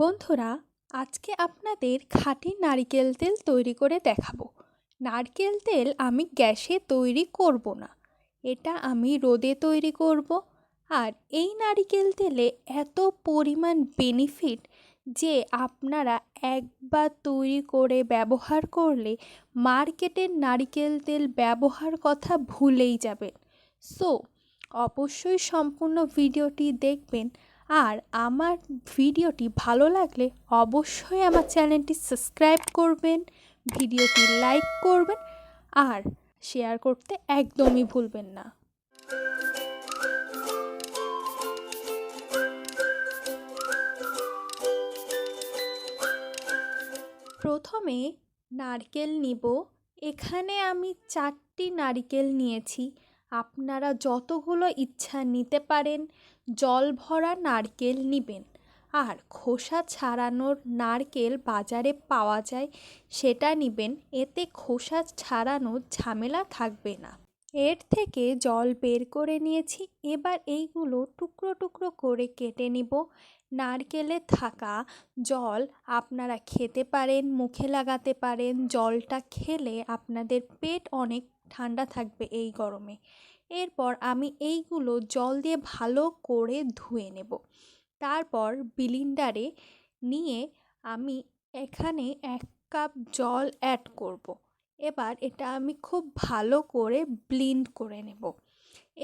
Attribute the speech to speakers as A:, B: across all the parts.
A: বন্ধুরা, আজকে আপনাদের খাঁটি নারকেল তেল তৈরি করে দেখাবো। নারকেল তেল আমি গ্যাসে তৈরি করব না। এটা আমি রোদে তৈরি করব। আর এই নারকেল তেলে এত পরিমাণ বেনিফিট যে আপনারা একবার তৈরি করে ব্যবহার করলে মার্কেটের নারকেল তেল ব্যবহার কথা ভুলেই যাবেন। সো অবশ্যই সম্পূর্ণ ভিডিওটি দেখবেন। আর আমার ভিডিওটি ভালো লাগলে অবশ্যই আমার চ্যানেলটি সাবস্ক্রাইব করবেন, ভিডিওটি লাইক করবেন আর শেয়ার করতে একদমই ভুলবেন না। প্রথমে নারকেল নিব। এখানে আমি চারটি নারকেল নিয়েছি। আপনারা যতগুলো ইচ্ছা নিতে পারেন, জল ভরা নারকেল নেবেন। আর খোসা ছাড়ানোর নারকেল বাজারে পাওয়া যায়, সেটা নেবেন, এতে খোসা ছাড়ানোর ঝামেলা থাকবে না। এর থেকে জল বের করে নিয়েছি, এবার এইগুলো টুকরো টুকরো করে কেটে নিব। নারকেলে থাকা জল আপনারা খেতে পারেন, মুখে লাগাতে পারেন, জলটা খেলে আপনাদের পেট অনেক ঠান্ডা থাকবে এই গরমে এরপর আমি এইগুলো জল দিয়ে ভালো করে ধুয়ে নেব তারপর বিলিন্ডারে নিয়ে আমি এখানে এক কাপ জল অ্যাড করব। এবার এটা আমি খুব ভালো করে ব্লিন্ড করে নেব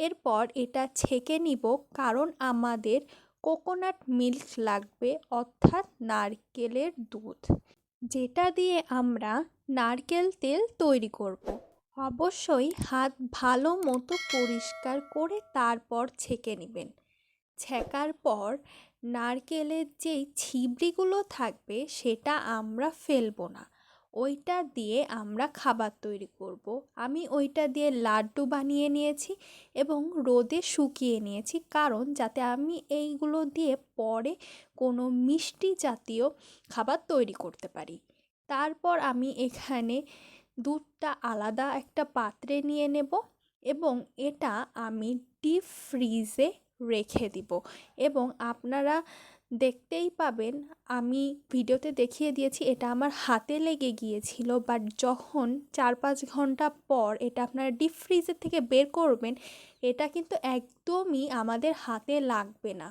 A: এরপর এটা ছেঁকে নিব কারণ আমাদের কোকোনাট মিল্ক লাগবে, অর্থাৎ নারকেলের দুধ যেটা দিয়ে আমরা নারকেল তেল তৈরি করব। অবশ্যই হাত ভালো মতো পরিষ্কার করে তারপর ছেঁকে নেবেন। ছেঁকার পর নারকেলের যেই ছিবড়িগুলো থাকবে সেটা আমরা ফেলব না। ওইটা দিয়ে আমরা খাবার তৈরি করব। আমি ওইটা দিয়ে লাড্ডু বানিয়ে নিয়েছি এবং রোদে শুকিয়ে নিয়েছি। কারণ যাতে আমি এইগুলো দিয়ে পরে কোনো মিষ্টি জাতীয় খাবার তৈরি করতে পারি। তারপর আমি এখানে দুধটা আলাদা একটা পাত্রে নিয়ে নেব এবং এটা আমি ডিপ ফ্রিজে রেখে দিব। এবং আপনারা দেখতেই পাবেন, আমি ভিডিওতে দেখিয়ে দিয়েছি, এটা আমার হাতে লেগে গিয়েছিল বাট যখন চার পাঁচ ঘণ্টা পর এটা আপনারা ডিপ ফ্রিজের থেকে বের করবেন, এটা কিন্তু একদমই আমাদের হাতে লাগবে না।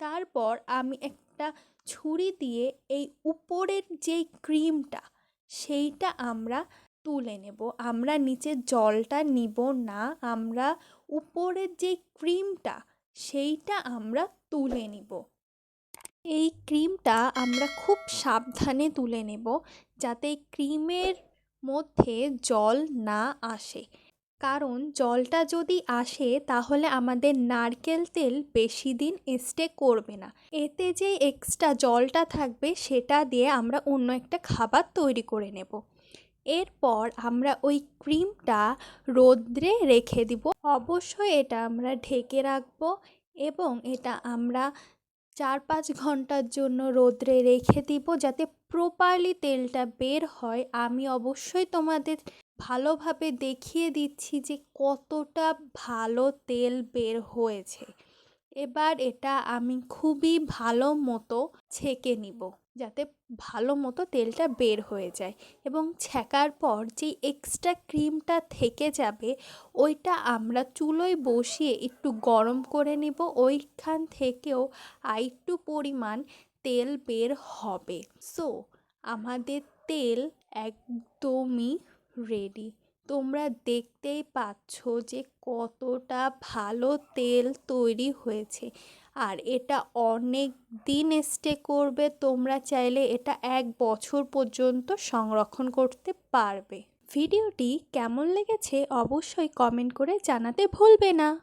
A: তারপর আমি একটা ছুরি দিয়ে এই উপরের যেই ক্রিমটা সেইটা আমরা তুলে নেব। আমরা নিচে জলটা নিব না। আমরা উপরের যে ক্রিমটা, সেইটা আমরা তুলে নিব। এই ক্রিমটা আমরা খুব সাবধানে তুলে নেব যাতে ক্রিমের মধ্যে জল না আসে। কারণ জলটা যদি আসে তাহলে আমাদের নারকেল তেল বেশি দিন স্টে করবে না। এতে যে এক্সট্রা জলটা থাকবে সেটা দিয়ে আমরা অন্য একটা খাবার তৈরি করে নেব। এরপর আমরা ওই ক্রিমটা রোদ্রে রেখে দিব। অবশ্যই এটা আমরা ঢেকে রাখব এবং এটা আমরা চার পাঁচ ঘণ্টার জন্য রোদ্রে রেখে দিব যাতে প্রপারলি তেলটা বের হয়। আমি অবশ্যই তোমাদের ভালোভাবে দেখিয়ে দিচ্ছি যে কতটা ভালো তেল বের হয়েছে। এবার এটা আমি খুবই ভালো মতো ছেঁকে নিব, যাতে ভালো মতো তেলটা বের হয়ে যায় এবং ছেঁকার পর যেই এক্সট্রা ক্রিমটা থেকে যাবে, ওইটা আমরা চুলোয় বসিয়ে একটু গরম করে নেব, ওইখান থেকেও আরেকটু পরিমাণ তেল বের হবে। সো আমাদের তেল একদমই রেডি তোমরা দেখতেই পাচ্ছ যে কতটা ভালো তেল তৈরি হয়েছে। আর এটা অনেক দিন স্টে করবে, তোমরা চাইলে এটা এক বছর পর্যন্ত সংরক্ষণ করতে পারবে। ভিডিওটি কেমন লেগেছে অবশ্যই কমেন্ট করে জানাতে ভুলবে না।